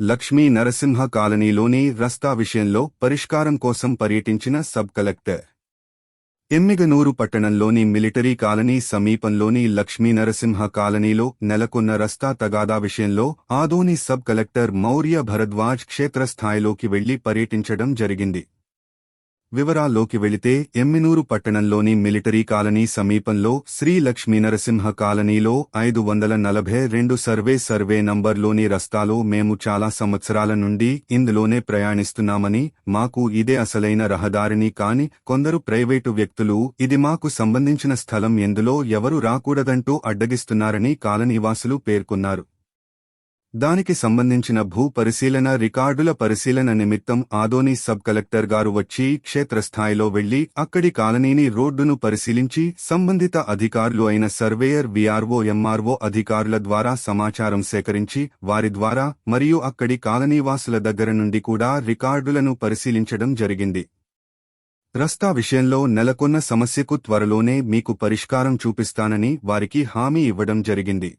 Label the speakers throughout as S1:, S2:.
S1: లక్ష్మీ నరసింహ కాలనీలోని రస్తా విషయంలో పరిష్కారం కోసం పర్యటించిన సబ్ కలెక్టర్. ఎమ్మిగనూరు పట్టణంలోని మిలిటరీ కాలనీ సమీపంలోని లక్ష్మీ నరసింహ కాలనీలో నెలకొన్న రస్తా తగాదా విషయంలో ఆదోని సబ్ కలెక్టర్ మౌర్య భరద్వాజ్ క్షేత్రస్థాయిలోకి వెళ్ళి పర్యటించడం జరిగింది. వివరాల్లోకి వెళితే ఎమ్మినూరు పట్టణంలోని మిలిటరీ కాలనీ సమీపంలో శ్రీ లక్ష్మీనరసింహ కాలనీలో ఐదు వందల నలభై రెండు సర్వే సర్వే నంబర్లోని రస్తాలో మేము చాలా సంవత్సరాల నుండి ఇందులోనే ప్రయాణిస్తున్నామని మాకు ఇదే అసలైన రహదారిని కాని కొందరు ప్రైవేటు వ్యక్తులు ఇది మాకు సంబంధించిన స్థలం ఎందులో ఎవరు రాకూడదంటూ అడ్డగిస్తున్నారని కాలనీవాసులు పేర్కొన్నారు. దానికి సంబంధించిన భూ పరిశీలన రికార్డుల పరిశీలన నిమిత్తం ఆదోని సబ్ కలెక్టర్ గారు వచ్చి క్షేత్రస్థాయిలో వెళ్ళి అక్కడి కాలనీని రోడ్డును పరిశీలించి సంబంధిత అధికారులు అయిన సర్వేయర్ విఆర్ఓ ఎంఆర్ఓ అధికారుల ద్వారా సమాచారం సేకరించి వారి ద్వారా మరియు అక్కడి కాలనీవాసుల దగ్గర నుండి కూడా రికార్డులను పరిశీలించడం జరిగింది. రస్తా విషయంలో నెలకొన్న సమస్యకు త్వరలోనే మీకు పరిష్కారం చూపిస్తానని వారికి హామీ ఇవ్వడం జరిగింది.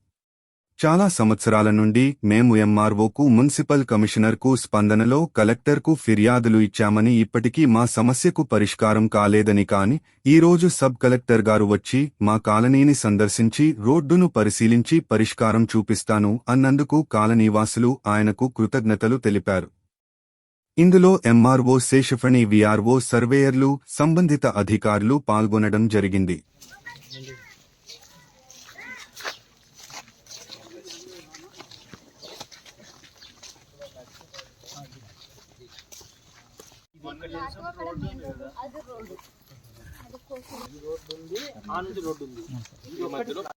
S1: చాలా సంవత్సరాల నుండి మేము ఎంఆర్ఓకు మున్సిపల్ కమిషనర్కు స్పందనలో కలెక్టర్కు ఫిర్యాదులు ఇచ్చామని ఇప్పటికీ మా సమస్యకు పరిష్కారం కాలేదని కాని ఈరోజు సబ్ కలెక్టర్ గారు వచ్చి మా కాలనీని సందర్శించి రోడ్డును పరిశీలించి పరిష్కారం చూపిస్తాను అన్నందుకు కాలనీవాసులు ఆయనకు కృతజ్ఞతలు తెలిపారు. ఇందులో ఎంఆర్ఓ శేషఫణి విఆర్ఓ సర్వేయర్లు సంబంధిత అధికారులు పాల్గొనడం జరిగింది.
S2: ఆ నుంచి రోడ్డు ఉంది.